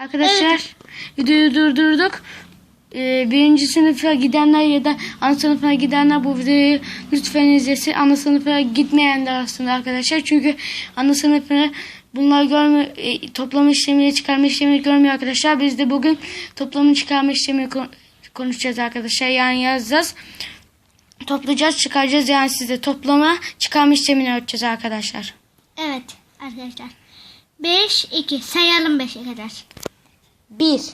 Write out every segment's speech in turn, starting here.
Arkadaşlar videoyu durdurduk. Ee, birinci sınıfa gidenler ya da ana sınıfa gidenler bu videoyu lütfen izlesin. Ana sınıfa gitmeyenler aslında arkadaşlar. Çünkü ana sınıfını bunlar görmüyor, e, toplama işlemiyle çıkarma işlemini görmüyor arkadaşlar. Biz de bugün toplama çıkarma işlemini kon- konuşacağız arkadaşlar. Yani yazacağız. Toplayacağız, çıkaracağız. Yani size toplama, çıkarma işlemini öğreteceğiz arkadaşlar. Evet arkadaşlar. 5 2 sayalım 5'e kadar. 1,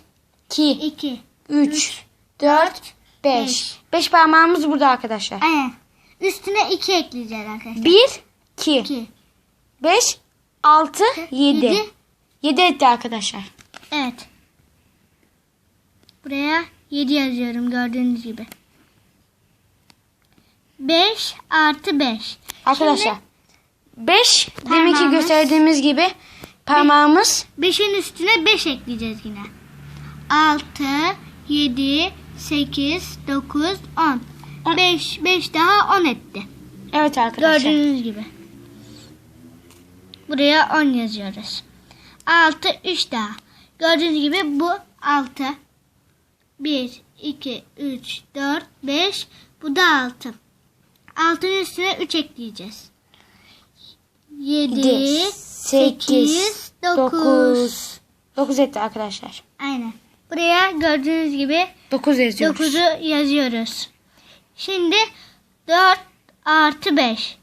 2, 2 3, 4, 5. 5 parmağımız burada arkadaşlar. Aynen. Üstüne 2 ekleyeceğiz arkadaşlar. 1, 2, 2 5, 6, 7. Yedi. 7 etti arkadaşlar. Evet. Buraya 7 yazıyorum gördüğünüz gibi. 5 artı 5. Arkadaşlar 5 demek ki Parmağımız- gösterdiğimiz gibi parmağımız 5'in üstüne 5 ekleyeceğiz yine. 6, 7, 8, 9, 10. 5, 5 daha 10 etti. evet arkadaşlar. Gördüğünüz gibi. Buraya 10 yazıyoruz. 6, 3 daha. Gördüğünüz gibi bu 6. 1, 2, 3, 4, 5. Bu da 6. 6'nın üstüne 3 ekleyeceğiz. 7, 7, 8, 9. 9. 9 etti arkadaşlar. Aynen. Buraya gördüğünüz gibi 9 yazıyoruz. 9'u yazıyoruz. Şimdi 4 artı 5.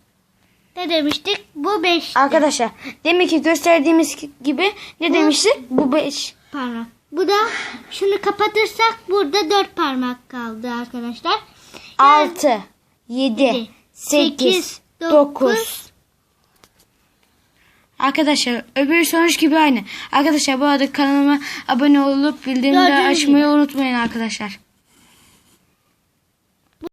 Ne demiştik? Bu 5. Arkadaşlar demek ki gösterdiğimiz gibi ne demiştik? Bu 5. parmak. Bu da şunu kapatırsak burada 4 parmak kaldı arkadaşlar. 6, 7, 8, sekiz, 9. Arkadaşlar öbür sonuç gibi aynı. Arkadaşlar bu arada kanalıma abone olup bildirimleri açmayı unutmayın arkadaşlar.